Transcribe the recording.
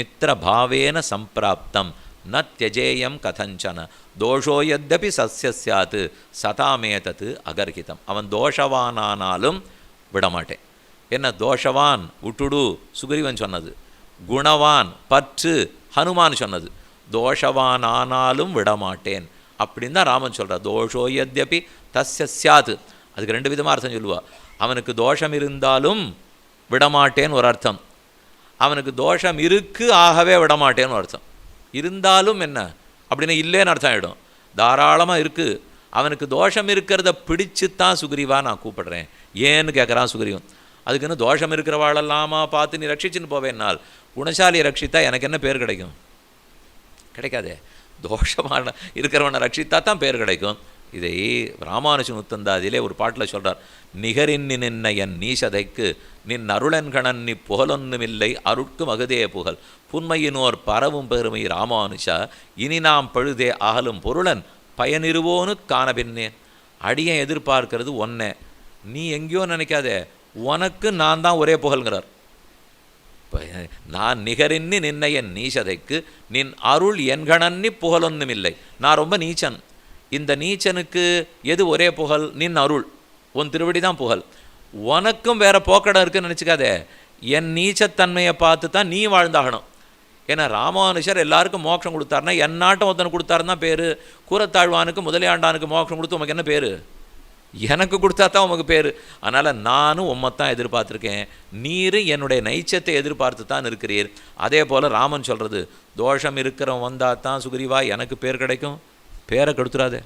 மித்திரபாவேன சம்பிராப்தம் ந தியஜேயம் கதஞ்சன தோஷோ எத்தபி சஸ்ய சாத் சதாமேதத்து அகர்ஹிதம் அவன் தோஷவானானாலும் விடமாட்டேன் என்ன தோஷவான் உட்டுடு சுக்ரீவன் சொன்னது। குணவான் பற்று ஹனுமான் சொன்னது। தோஷவான் ஆனாலும் விடமாட்டேன்। அப்படின்னு தான் ராமன் சொல்கிறார் தோஷோ யத்யபி தஸ்ய சாத் அதுக்கு ரெண்டு விதமாக அர்த்தம் சொல்லுவா। அவனுக்கு தோஷம் இருந்தாலும் விடமாட்டேன்னு ஒரு அர்த்தம். அவனுக்கு தோஷம் இருக்கு ஆகவே விடமாட்டேன்னு அர்த்தம். இருந்தாலும் என்ன? அப்படின்னு இல்லைன்னு அர்த்தம் ஆகிடும் தாராளமாக இருக்குது அவனுக்கு தோஷம் இருக்கிறத பிடிச்சு தான் சுக்ரீவா நான் கூப்பிடுறேன். ஏன்னு கேட்குறான் சுக்ரீவன். அதுக்குன்னு தோஷம் இருக்கிறவாளெல்லாமா பார்த்து நீ ரட்சிச்சுன்னு போவேன்னால் குணசாலியை ரட்சித்தா எனக்கு என்ன பேர் கிடைக்கும்? கிடைக்காதே. தோஷமான இருக்கிறவனை ரட்சித்தா தான் பேர் கிடைக்கும். இதை ராமானுஜன் உத்தந்தாதியிலே ஒரு பாட்டில் சொல்கிறார் நிகரின்னி நின்ன என் நீசதைக்கு நின் அருளன்கணன் நீ புகழொன்னுமில்லை அருட்கு மகுதே புகழ். புன்மையினோர் பரவும் பெருமை ராமானுஷா இனி நாம் பழுதே அகலும் பொருளன் பயனிருவோனு காணபின்னேன் அடியன் எதிர்பார்க்கிறது ஒன்னே நீ எங்கேயோ நினைக்காதே உனக்கு நான் தான் ஒரே புகழ்கிறார். நான் நிகரின்னி நின்ன என் நீசதைக்கு நின் அருள் என்கணன்னி புகழொன்னுமில்லை. நான் ரொம்ப நீச்சன். இந்த நீச்சனுக்கு எது ஒரே புகழ்? நின் அருள். உன் திருவடி தான் புகழ். உனக்கும் வேறு போக்கடம் இருக்குன்னு நினச்சிக்காதே. என் நீச்சத்தன்மையை பார்த்து தான் நீ வாழ்ந்தாகணும். ஏன்னா ராமானுஷர் எல்லாருக்கும் மோட்சம் கொடுத்தாருன்னா என்னாட்டம் ஒருத்தனுக்கு கொடுத்தாருன்னா பேர். கூரத்தாழ்வானுக்கு முதலியாண்டானுக்கு மோட்சம் கொடுத்து உமக்கு என்ன பேர்? எனக்கு கொடுத்தா தான் உமக்கு பேர். அதனால் நானும் உம்மைத்தான் எதிர்பார்த்துருக்கேன். நீர் என்னுடைய நைச்சத்தை எதிர்பார்த்து தான் இருக்கிறீர். அதே போல் ராமன் சொல்கிறது தோஷம் இருக்கிறவன் வந்தால் தான் சுக்ரீவா எனக்கு பேர் கிடைக்கும். பேரை கெடுத்துடாதே